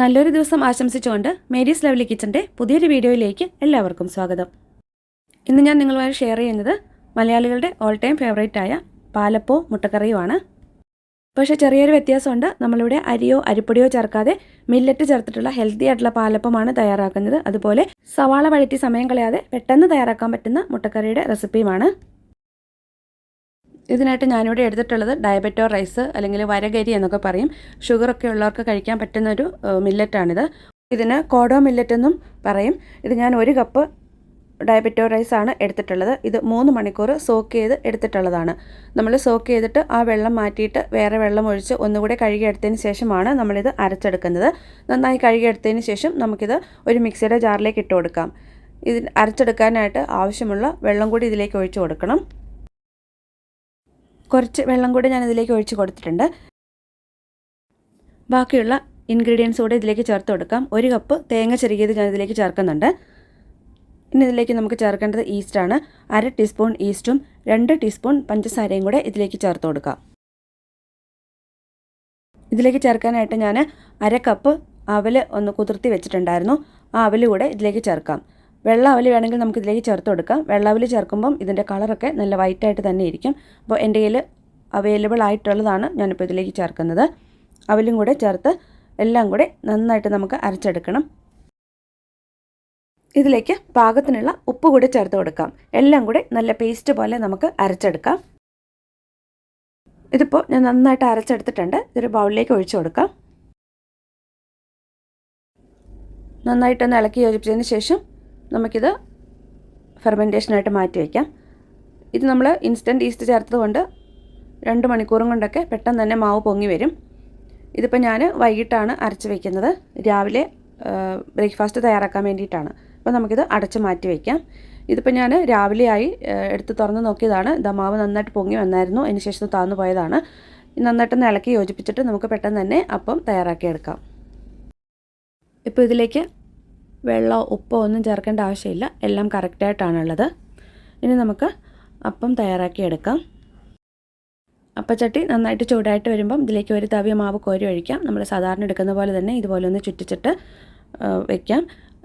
നല്ലൊരു ദിവസം ആശംസിച്ചുകൊണ്ട് മേരീസ് ലവ്ലി കിച്ചന്റെ പുതിയൊരു വീഡിയോയിലേക്ക് എല്ലാവർക്കും സ്വാഗതം. ഇന്ന് ഞാൻ നിങ്ങളുമായി ഷെയർ ചെയ്യുന്നത് മലയാളികളുടെ ഓൾ ടൈം ഫേവറേറ്റ് ആയ പാലപ്പോ മുട്ടക്കറിയുമാണ്. പക്ഷേ ചെറിയൊരു വ്യത്യാസമുണ്ട്. നമ്മളിവിടെ അരിയോ അരിപ്പൊടിയോ ചേർക്കാതെ മില്ലറ്റ് ചേർത്തിട്ടുള്ള ഹെൽത്തി ആയിട്ടുള്ള പാലപ്പമാണ് തയ്യാറാക്കുന്നത്. അതുപോലെ സവാള വഴറ്റി സമയം കളയാതെ പെട്ടെന്ന് തയ്യാറാക്കാൻ പറ്റുന്ന മുട്ടക്കറിയുടെ റെസിപ്പിയുമാണ് ഇതിനായിട്ട് ഞാനിവിടെ എടുത്തിട്ടുള്ളത് ഡയബറ്റോ റൈസ് അല്ലെങ്കിൽ വരകരി എന്നൊക്കെ പറയും. ഷുഗറൊക്കെ ഉള്ളവർക്ക് കഴിക്കാൻ പറ്റുന്നൊരു മില്ലറ്റാണിത് ഇതിന് കോഡോ മില്ലറ്റ് എന്നും പറയും. ഇത് ഞാൻ ഒരു കപ്പ് ഡയബറ്റോ റൈസ് ആണ് എടുത്തിട്ടുള്ളത്. ഇത് മൂന്ന് മണിക്കൂർ സോക്ക് ചെയ്ത് എടുത്തിട്ടുള്ളതാണ്. നമ്മൾ സോക്ക് ചെയ്തിട്ട് ആ വെള്ളം മാറ്റിയിട്ട് വേറെ വെള്ളം ഒഴിച്ച് ഒന്നുകൂടെ കഴുകിയെടുത്തതിന് ശേഷമാണ് നമ്മളിത് അരച്ചെടുക്കുന്നത്. നന്നായി കഴുകിയെടുത്തതിന് ശേഷം നമുക്കിത് ഒരു മിക്സിയുടെ ജാറിലേക്ക് ഇട്ട് കൊടുക്കാം. ഇത് അരച്ചെടുക്കാനായിട്ട് ആവശ്യമുള്ള വെള്ളം കൂടി ഇതിലേക്ക് ഒഴിച്ചു കൊടുക്കണം. കുറച്ച് വെള്ളം കൂടെ ഞാൻ ഇതിലേക്ക് ഒഴിച്ച് കൊടുത്തിട്ടുണ്ട്. ബാക്കിയുള്ള ഇൻഗ്രീഡിയൻസ് കൂടെ ഇതിലേക്ക് ചേർത്ത് കൊടുക്കാം. ഒരു കപ്പ് തേങ്ങ ചെറുകിയത് ഞാൻ ഇതിലേക്ക് ചേർക്കുന്നുണ്ട്. ഇനി ഇതിലേക്ക് നമുക്ക് ചേർക്കേണ്ടത് ഈസ്റ്റാണ് അര ടീസ്പൂൺ ഈസ്റ്റും രണ്ട് ടീസ്പൂൺ പഞ്ചസാരയും കൂടെ ഇതിലേക്ക് ചേർത്ത് കൊടുക്കാം. ഇതിലേക്ക് ചേർക്കാനായിട്ട് ഞാൻ അര കപ്പ് അവൽ ഒന്ന് കുതിർത്തി വെച്ചിട്ടുണ്ടായിരുന്നു. ആ അവൽ കൂടെ ഇതിലേക്ക് ചേർക്കാം. വെള്ള അവൽ വേണമെങ്കിൽ നമുക്ക് ഇതിലേക്ക് ചേർത്ത് കൊടുക്കാം. വെള്ള അവൽ ചേർക്കുമ്പം ഇതിന്റെ കളറൊക്കെ നല്ല വൈറ്റായിട്ട് തന്നെ ഇരിക്കും. അപ്പോൾ എന്റെ കയ്യിൽ അവൈലബിൾ ആയിട്ടുള്ളതാണ് ഞാനിപ്പോൾ ഇതിലേക്ക് ചേർക്കുന്നത്. അവലും കൂടെ ചേർത്ത് എല്ലാം കൂടെ നന്നായിട്ട് നമുക്ക് അരച്ചെടുക്കണം. ഇതിലേക്ക് പാകത്തിനുള്ള ഉപ്പ് കൂടെ ചേർത്ത് കൊടുക്കാം. എല്ലാം കൂടെ നല്ല പേസ്റ്റ് പോലെ നമുക്ക് അരച്ചെടുക്കാം. ഇതിപ്പോൾ ഞാൻ നന്നായിട്ട് അരച്ചെടുത്തിട്ടുണ്ട്. ഇതൊരു ബൗളിലേക്ക് ഒഴിച്ചു കൊടുക്കാം. നന്നായിട്ടൊന്ന് ഇളക്കി യോജിപ്പിച്ചതിന് ശേഷം നമുക്കിത് ഫെർമെന്റേഷനായിട്ട് മാറ്റി വയ്ക്കാം ഇത് നമ്മൾ ഇൻസ്റ്റന്റ് ഈസ്റ്റ് ചേർത്തത് കൊണ്ട് രണ്ട് മണിക്കൂറും കൊണ്ടൊക്കെ പെട്ടെന്ന് തന്നെ മാവ് പൊങ്ങി വരും. ഇതിപ്പോൾ ഞാൻ വൈകിട്ടാണ് അരച്ച് വയ്ക്കുന്നത് രാവിലെ ബ്രേക്ക്ഫാസ്റ്റ് തയ്യാറാക്കാൻ വേണ്ടിയിട്ടാണ്. അപ്പോൾ നമുക്കിത് അടച്ച് മാറ്റി വയ്ക്കാം ഇതിപ്പോൾ ഞാൻ രാവിലെയായി എടുത്ത് തുറന്ന് നോക്കിയതാണ്. ദമാവ് മാവ് നന്നായിട്ട് പൊങ്ങി വന്നായിരുന്നു. അതിന് ശേഷം താന്നു പോയതാണ്. നന്നായിട്ടൊന്ന് ഇളക്കി യോജിപ്പിച്ചിട്ട് നമുക്ക് പെട്ടെന്ന് തന്നെ അപ്പം തയ്യാറാക്കിയെടുക്കാം. ഇപ്പോൾ ഇതിലേക്ക് വെള്ളമോ ഉപ്പോ ഒന്നും ചേർക്കേണ്ട ആവശ്യമില്ല. എല്ലാം കറക്റ്റായിട്ടാണുള്ളത് ഇനി നമുക്ക് അപ്പം തയ്യാറാക്കിയെടുക്കാം. അപ്പച്ചട്ടി നന്നായിട്ട് ചൂടായിട്ട് വരുമ്പം ഇതിലേക്ക് ഒരു തവിയ മാവ് കോരി ഒഴിക്കാം. നമ്മൾ സാധാരണ എടുക്കുന്ന പോലെ തന്നെ ഇതുപോലെ ഒന്ന് ചുറ്റിച്ചിട്ട് വെക്കാം.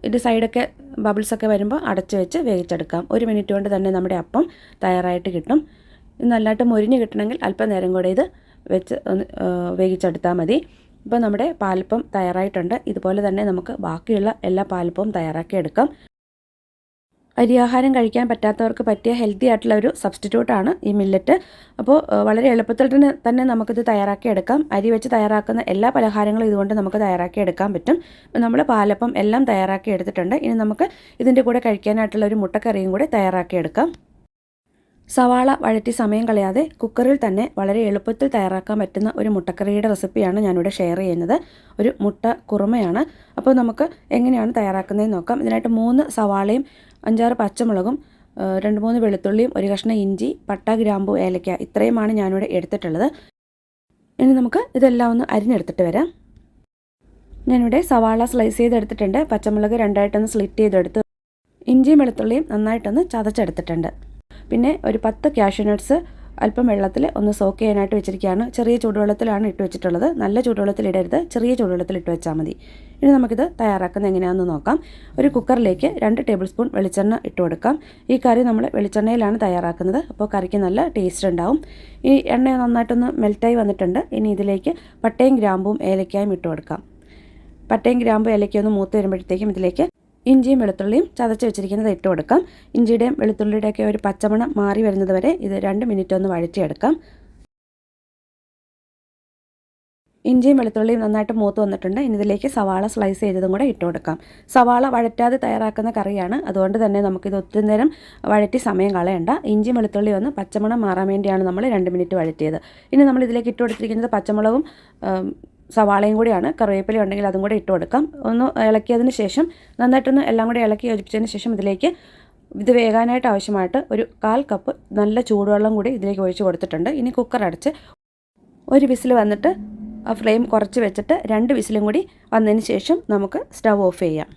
ഇത് സൈഡൊക്കെ ബബിൾസൊക്കെ വരുമ്പോൾ അടച്ച് വെച്ച് വേവിച്ചെടുക്കാം. ഒരു മിനിറ്റ് കൊണ്ട് തന്നെ നമ്മുടെ അപ്പം തയ്യാറായിട്ട് കിട്ടും. ഇത് നല്ലതായിട്ട് മൊരിഞ്ഞ് കിട്ടണമെങ്കിൽ അല്പനേരം കൂടെ ഇത് വെച്ച് വേവിച്ചെടുത്താൽ മതി. ഇപ്പോൾ നമ്മുടെ പാലപ്പം തയ്യാറായിട്ടുണ്ട്. ഇതുപോലെ തന്നെ നമുക്ക് ബാക്കിയുള്ള എല്ലാ പാലപ്പവും തയ്യാറാക്കി എടുക്കാം. അരിയാഹാരം കഴിക്കാൻ പറ്റാത്തവർക്ക് പറ്റിയ ഹെൽത്തി ആയിട്ടുള്ള ഒരു സബ്സ്റ്റിറ്റ്യൂട്ടാണ് ഈ മില്ലറ്റ് അപ്പോൾ വളരെ എളുപ്പത്തിൽ തന്നെ തന്നെ നമുക്കിത് തയ്യാറാക്കി എടുക്കാം. അരി വെച്ച് തയ്യാറാക്കുന്ന എല്ലാ പലഹാരങ്ങളും ഇതുകൊണ്ട് നമുക്ക് തയ്യാറാക്കി എടുക്കാൻ പറ്റും. നമ്മൾ പാലപ്പം എല്ലാം തയ്യാറാക്കി എടുത്തിട്ടുണ്ട്. ഇനി നമുക്ക് ഇതിന്റെ കൂടെ കഴിക്കാനായിട്ടുള്ള ഒരു മുട്ടക്കറിയും കൂടെ തയ്യാറാക്കി എടുക്കാം. സവാള വഴറ്റി സമയം കളയാതെ കുക്കറിൽ തന്നെ വളരെ എളുപ്പത്തിൽ തയ്യാറാക്കാൻ പറ്റുന്ന ഒരു മുട്ടക്കറിയുടെ റെസിപ്പിയാണ് ഞാനിവിടെ ഷെയർ ചെയ്യുന്നത്. ഒരു മുട്ട കുറുമയാണ്. അപ്പോൾ നമുക്ക് എങ്ങനെയാണ് തയ്യാറാക്കുന്നതെന്ന് നോക്കാം. ഇതിനായിട്ട് മൂന്ന് സവാളയും അഞ്ചാറ് പച്ചമുളകും രണ്ട് മൂന്ന് വെളുത്തുള്ളിയും ഒരു കഷ്ണം ഇഞ്ചി പട്ട ഗ്രാമ്പു ഏലക്ക ഇത്രയുമാണ് ഞാനിവിടെ എടുത്തിട്ടുള്ളത്. ഇനി നമുക്ക് ഇതെല്ലാം ഒന്ന് അരിഞ്ഞെടുത്തിട്ട് വരാം. ഞാനിവിടെ സവാള സ്ലൈസ് ചെയ്തെടുത്തിട്ടുണ്ട്. പച്ചമുളക് രണ്ടായിട്ടൊന്ന് സ്ലിറ്റ് ചെയ്തെടുത്ത് ഇഞ്ചിയും വെളുത്തുള്ളിയും നന്നായിട്ടൊന്ന് ചതച്ചെടുത്തിട്ടുണ്ട്. പിന്നെ ഒരു പത്ത് ക്യാഷ്യൂ നട്ട്സ് അല്പം വെള്ളത്തിൽ ഒന്ന് സോക്ക് ചെയ്യാനായിട്ട് വെച്ചിരിക്കുകയാണ്. ചെറിയ ചൂടുവെള്ളത്തിലാണ് ഇട്ട് വെച്ചിട്ടുള്ളത്. നല്ല ചൂടുവെള്ളത്തിൽ ഇടരുത്. ചെറിയ ചൂടുവെള്ളത്തിൽ ഇട്ട് വെച്ചാൽ മതി. ഇനി നമുക്കിത് തയ്യാറാക്കുന്നത് എങ്ങനെയാണെന്ന് നോക്കാം. ഒരു കുക്കറിലേക്ക് രണ്ട് ടേബിൾ സ്പൂൺ വെളിച്ചെണ്ണ ഇട്ട് കൊടുക്കാം. ഈ കറി നമ്മൾ വെളിച്ചെണ്ണയിലാണ് തയ്യാറാക്കുന്നത്. അപ്പോൾ കറിക്ക് നല്ല ടേസ്റ്റ് ഉണ്ടാവും. ഈ എണ്ണ നന്നായിട്ടൊന്ന് മെൽറ്റായി വന്നിട്ടുണ്ട്. ഇനി ഇതിലേക്ക് പട്ടയും ഗ്രാമ്പും ഏലക്കായും ഇട്ട് കൊടുക്കാം. പട്ടയും ഗ്രാമ്പും ഏലക്കയും ഒന്ന് മൂത്ത് വരുമ്പോഴത്തേക്കും ഇതിലേക്ക് ഇഞ്ചിയും വെളുത്തുള്ളിയും ചതച്ച് വെച്ചിരിക്കുന്നത് ഇട്ട് കൊടുക്കാം. ഇഞ്ചിയുടെയും വെളുത്തുള്ളിയുടെയൊക്കെ ഒരു പച്ചമണം മാറി വരുന്നത് വരെ ഇത് രണ്ട് മിനിറ്റ് ഒന്ന് വഴറ്റിയെടുക്കാം. ഇഞ്ചിയും വെളുത്തുള്ളിയും നന്നായിട്ട് മൂത്ത് വന്നിട്ടുണ്ട്. ഇനി ഇതിലേക്ക് സവാള സ്ലൈസ് ചെയ്തതും കൂടെ ഇട്ട് കൊടുക്കാം. സവാള വഴറ്റാതെ തയ്യാറാക്കുന്ന കറിയാണ്. അതുകൊണ്ട് തന്നെ നമുക്കിത് ഒത്തിരി നേരം വഴറ്റി സമയം കളയണ്ട. ഇഞ്ചിയും വെളുത്തുള്ളി ഒന്ന് പച്ചമണം മാറാൻ വേണ്ടിയാണ് നമ്മൾ രണ്ട് മിനിറ്റ് വഴറ്റിയത്. ഇനി നമ്മൾ ഇതിലേക്ക് ഇട്ട് കൊടുത്തിരിക്കുന്നത് പച്ചമുളകും സവാളയും കൂടിയാണ് കറിവേപ്പില ഉണ്ടെങ്കിൽ അതും കൂടെ ഇട്ട് കൊടുക്കാം. ഒന്ന് ഇളക്കിയതിന് ശേഷം നന്നായിട്ടൊന്ന് എല്ലാം കൂടി ഇളക്കി യോജിപ്പിച്ചതിന് ശേഷം ഇതിലേക്ക് ഇത് വേകാനായിട്ട് ആവശ്യമായിട്ട് ഒരു കാൽ കപ്പ് നല്ല ചൂടുവെള്ളം കൂടി ഇതിലേക്ക് ഒഴിച്ച് കൊടുത്തിട്ടുണ്ട്. ഇനി കുക്കർ അടച്ച് ഒരു വിസിൽ വന്നിട്ട് ആ ഫ്ലെയിം കുറച്ച് വെച്ചിട്ട് രണ്ട് വിസിലും കൂടി വന്നതിന് ശേഷം നമുക്ക് സ്റ്റവ് ഓഫ് ചെയ്യാം.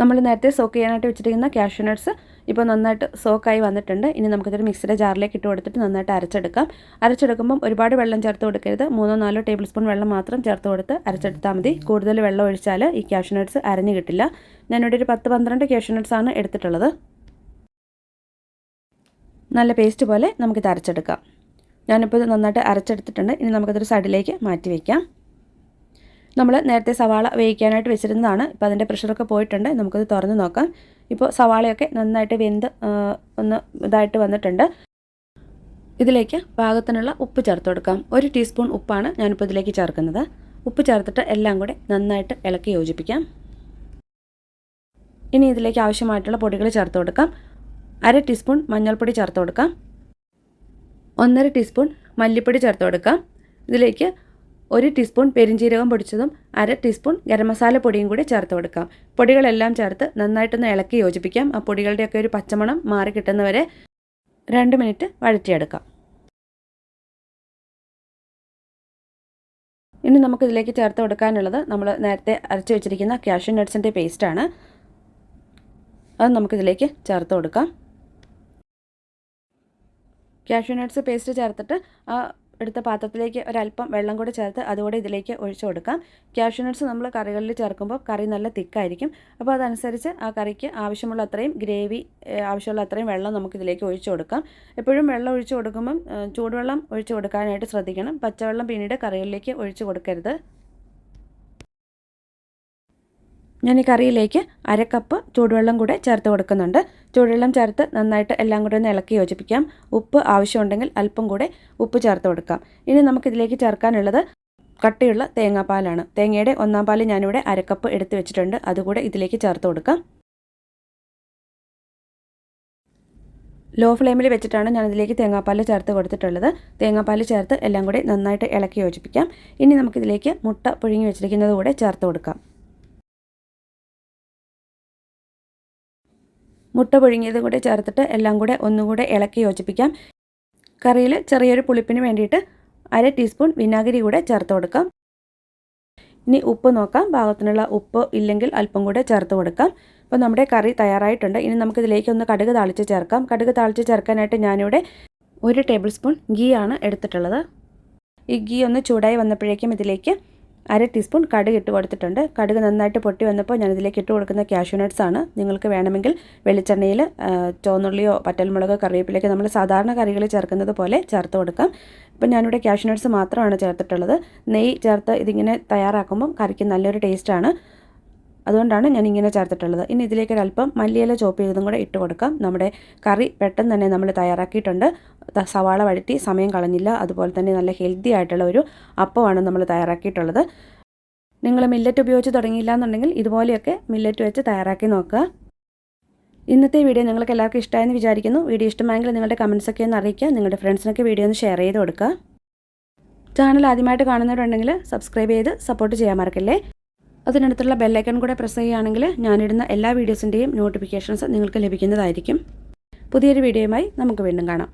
നമ്മൾ നേരത്തെ സോക്ക് ചെയ്യാനായിട്ട് വെച്ചിരിക്കുന്ന കാഷ്യൂ നട്ട്സ് ഇപ്പോൾ നന്നായിട്ട് സോക്കായി വന്നിട്ടുണ്ട്. ഇനി നമുക്കിതൊരു മിക്സിയുടെ ജാറിലേക്ക് ഇട്ട് കൊടുത്തിട്ട് നന്നായിട്ട് അരച്ചെടുക്കാം. അരച്ചെടുക്കുമ്പം ഒരുപാട് വെള്ളം ചേർത്ത് കൊടുക്കരുത്. മൂന്നോ നാലോ ടേബിൾ സ്പൂൺ വെള്ളം മാത്രം ചേർത്ത് കൊടുത്ത് അരച്ചെടുത്താൽ മതി. കൂടുതൽ വെള്ളം ഒഴിച്ചാൽ ഈ ക്യാഷ് നട്ട്സ് അരഞ്ഞ് കിട്ടില്ല. ഞാനിവിടെ ഒരു പത്ത് പന്ത്രണ്ട് ക്യാഷ് നട്ട്സ് ആണ് എടുത്തിട്ടുള്ളത്. നല്ല പേസ്റ്റ് പോലെ നമുക്കിത് അരച്ചെടുക്കാം. ഞാനിപ്പോൾ ഇത് നന്നായിട്ട് അരച്ചെടുത്തിട്ടുണ്ട്. ഇനി നമുക്കിതൊരു സൈഡിലേക്ക് മാറ്റി വയ്ക്കാം നമ്മൾ നേരത്തെ സവാള വേവിക്കാനായിട്ട് വെച്ചിരുന്നതാണ്. ഇപ്പോൾ അതിന്റെ പ്രഷറൊക്കെ പോയിട്ടുണ്ട്. നമുക്കത് തുറന്ന് നോക്കാം. ഇപ്പോൾ സവാളയൊക്കെ നന്നായിട്ട് വെന്ത് ഒന്ന് ഇതായിട്ട് വന്നിട്ടുണ്ട്. ഇതിലേക്ക് പാകത്തിനുള്ള ഉപ്പ് ചേർത്ത് കൊടുക്കാം. ഒരു ടീസ്പൂൺ ഉപ്പാണ് ഞാനിപ്പോൾ ഇതിലേക്ക് ചേർക്കുന്നത്. ഉപ്പ് ചേർത്തിട്ട് എല്ലാം കൂടെ നന്നായിട്ട് ഇളക്കി യോജിപ്പിക്കാം. ഇനി ഇതിലേക്ക് ആവശ്യമായിട്ടുള്ള പൊടികൾ ചേർത്ത് കൊടുക്കാം. അര ടീസ്പൂൺ മഞ്ഞൾപ്പൊടി ചേർത്ത് കൊടുക്കാം. ഒന്നര ടീസ്പൂൺ മല്ലിപ്പൊടി ചേർത്ത് കൊടുക്കാം. ഇതിലേക്ക് ഒരു ടീസ്പൂൺ പെരിഞ്ജീരകം പൊടിച്ചതും അര ടീസ്പൂൺ ഗരം മസാല പൊടിയും കൂടി ചേർത്ത് കൊടുക്കാം. പൊടികളെല്ലാം ചേർത്ത് നന്നായിട്ടൊന്ന് ഇളക്കി യോജിപ്പിക്കാം. ആ പൊടികളുടെയൊക്കെ ഒരു പച്ചമണം മാറി കിട്ടുന്നവരെ രണ്ട് മിനിറ്റ് വഴറ്റിയെടുക്കാം. ഇനി നമുക്ക് ഇതിലേക്ക് ചേർത്ത് കൊടുക്കാനുള്ളത് നമ്മൾ നേരത്തെ അരച്ച് വെച്ചിരിക്കുന്ന ക്യാഷ്യൂ നട്ട്സിന്റെ പേസ്റ്റാണ്. അത് നമുക്കിതിലേക്ക് ചേർത്ത് കൊടുക്കാം. ക്യാഷ്യൂ നട്ട്സ് പേസ്റ്റ് ചേർത്തിട്ട് ആ എടുത്ത പാത്രത്തിലേക്ക് ഒരല്പം വെള്ളം കൂടി ചേർത്ത് അതുകൂടെ ഇതിലേക്ക് ഒഴിച്ചു കൊടുക്കാം. ക്യാഷ്യൂ നട്ട്സ് നമ്മൾ കറികളിൽ ചേർക്കുമ്പോൾ കറി നല്ല തിക്കായിരിക്കും. അപ്പോൾ അതനുസരിച്ച് ആ കറിക്ക് ആവശ്യമുള്ള അത്രയും ഗ്രേവി ആവശ്യമുള്ള അത്രയും വെള്ളം നമുക്ക് ഇതിലേക്ക് ഒഴിച്ചു കൊടുക്കാം. എപ്പോഴും വെള്ളം ഒഴിച്ചു കൊടുക്കുമ്പം ചൂടുവെള്ളം ഒഴിച്ചു കൊടുക്കാനായിട്ട് ശ്രദ്ധിക്കണം. പച്ചവെള്ളം പിന്നീട് കറികളിലേക്ക് ഒഴിച്ചു കൊടുക്കരുത്. ഞാൻ ഈ കറിയിലേക്ക് അര കപ്പ് ചൂടുവെള്ളം കൂടെ ചേർത്ത് കൊടുക്കുന്നുണ്ട്. ചൂടുവെള്ളം ചേർത്ത് നന്നായിട്ട് എല്ലാം കൂടെ ഒന്ന് ഇളക്കി യോജിപ്പിക്കാം. ഉപ്പ് ആവശ്യമുണ്ടെങ്കിൽ അല്പം കൂടെ ഉപ്പ് ചേർത്ത് കൊടുക്കാം. ഇനി നമുക്കിതിലേക്ക് ചേർക്കാനുള്ളത് കട്ടിയുള്ള തേങ്ങാപ്പാലാണ്. തേങ്ങയുടെ ഒന്നാം പാൽ ഞാനിവിടെ അരക്കപ്പ് എടുത്ത് വെച്ചിട്ടുണ്ട്. അതുകൂടെ ഇതിലേക്ക് ചേർത്ത് കൊടുക്കാം. ലോ ഫ്ലെയിമിൽ വെച്ചിട്ടാണ് ഞാൻ ഇതിലേക്ക് തേങ്ങാപ്പാൽ ചേർത്ത് കൊടുത്തിട്ടുള്ളത്. തേങ്ങാപ്പാൽ ചേർത്ത് എല്ലാം കൂടി നന്നായിട്ട് ഇളക്കി യോജിപ്പിക്കാം. ഇനി നമുക്കിതിലേക്ക് മുട്ട പുഴുങ്ങി വെച്ചിരിക്കുന്നത് കൂടെ ചേർത്ത് കൊടുക്കാം. മുട്ട പുഴുങ്ങിയതും കൂടെ ചേർത്തിട്ട് എല്ലാം കൂടെ ഒന്നുകൂടെ ഇളക്കി യോജിപ്പിക്കാം. കറിയിൽ ചെറിയൊരു പുളിപ്പിന് വേണ്ടിയിട്ട് അര ടീസ്പൂൺ വിനാഗിരി കൂടെ ചേർത്ത് കൊടുക്കാം. ഇനി ഉപ്പ് നോക്കാം. പാകത്തിനുള്ള ഉപ്പ് ഇല്ലെങ്കിൽ അല്പം കൂടെ ചേർത്ത് കൊടുക്കാം. അപ്പോൾ നമ്മുടെ കറി തയ്യാറായിട്ടുണ്ട്. ഇനി നമുക്കിതിലേക്ക് ഒന്ന് കടുക് താളിച്ച് ചേർക്കാം. കടുക് താളിച്ച് ചേർക്കാനായിട്ട് ഞാനിവിടെ ഒരു ടേബിൾ സ്പൂൺ ഗീ ആണ് എടുത്തിട്ടുള്ളത്. ഈ ഗീ ഒന്ന് ചൂടായി വന്നപ്പോഴേക്കും ഇതിലേക്ക് അര ടീസ്പൂൺ കടുക് ഇട്ട് കൊടുത്തിട്ടുണ്ട്. കടുക് നന്നായിട്ട് പൊട്ടി വന്നപ്പോൾ ഞാൻ ഇതിലേക്ക് ഇട്ട് കൊടുക്കുന്ന ക്യാഷ്യൂ നട്ട്സ് ആണ്. നിങ്ങൾക്ക് വേണമെങ്കിൽ വെളിച്ചെണ്ണയിൽ ചോന്നുള്ളിയോ പറ്റൽമുളക് കറിവേപ്പിലേക്ക് നമ്മൾ സാധാരണ കറികൾ ചേർക്കുന്നത് പോലെ ചേർത്ത് കൊടുക്കാം. ഇപ്പം ഞാനിവിടെ ക്യാഷ്യൂ നട്ട്സ് മാത്രമാണ് ചേർത്തിട്ടുള്ളത്. നെയ്യ് ചേർത്ത് ഇതിങ്ങനെ തയ്യാറാക്കുമ്പം കറിക്ക് നല്ലൊരു ടേസ്റ്റാണ് അതുകൊണ്ടാണ് ഞാൻ ഇങ്ങനെ ചേർത്തിട്ടുള്ളത്. ഇനി ഇതിലേക്ക് ഒരല്പം മല്ലിയില ചോപ്പ് ചെയ്തതും കൂടെ ഇട്ട് കൊടുക്കാം. നമ്മുടെ കറി പെട്ടെന്ന് തന്നെ നമ്മൾ തയ്യാറാക്കിയിട്ടുണ്ട്. സവാള വഴറ്റി സമയം കളഞ്ഞില്ല. അതുപോലെ തന്നെ നല്ല ഹെൽത്തി ആയിട്ടുള്ള ഒരു അപ്പമാണ് നമ്മൾ തയ്യാറാക്കിയിട്ടുള്ളത്. നിങ്ങൾ മില്ലറ്റ് ഉപയോഗിച്ച് തുടങ്ങിയില്ല എന്നുണ്ടെങ്കിൽ ഇതുപോലെയൊക്കെ മില്ലറ്റ് വെച്ച് തയ്യാറാക്കി നോക്കുക. ഇന്നത്തെ വീഡിയോ നിങ്ങൾക്ക് എല്ലാവർക്കും ഇഷ്ടമായെന്ന് വിചാരിക്കുന്നു. വീഡിയോ ഇഷ്ടമായെങ്കിൽ നിങ്ങളുടെ കമൻസൊക്കെ ഒന്ന് അറിയിക്കുക. നിങ്ങളുടെ ഫ്രണ്ട്സിനൊക്കെ വീഡിയോ ഒന്ന് ഷെയർ ചെയ്ത് കൊടുക്കുക. ചാനൽ ആദ്യമായിട്ട് കാണുന്നവരുണ്ടെങ്കിൽ സബ്സ്ക്രൈബ് ചെയ്ത് സപ്പോർട്ട് ചെയ്യാൻ മറക്കല്ലേ? അതിനടുത്തുള്ള ബെല്ലൈക്കൺ കൂടെ പ്രസ് ചെയ്യുകയാണെങ്കിൽ ഞാനിടുന്ന എല്ലാ വീഡിയോസിന്റെയും നോട്ടിഫിക്കേഷൻസ് നിങ്ങൾക്ക് ലഭിക്കുന്നതായിരിക്കും. പുതിയൊരു വീഡിയോയുമായി നമുക്ക് വീണ്ടും കാണാം.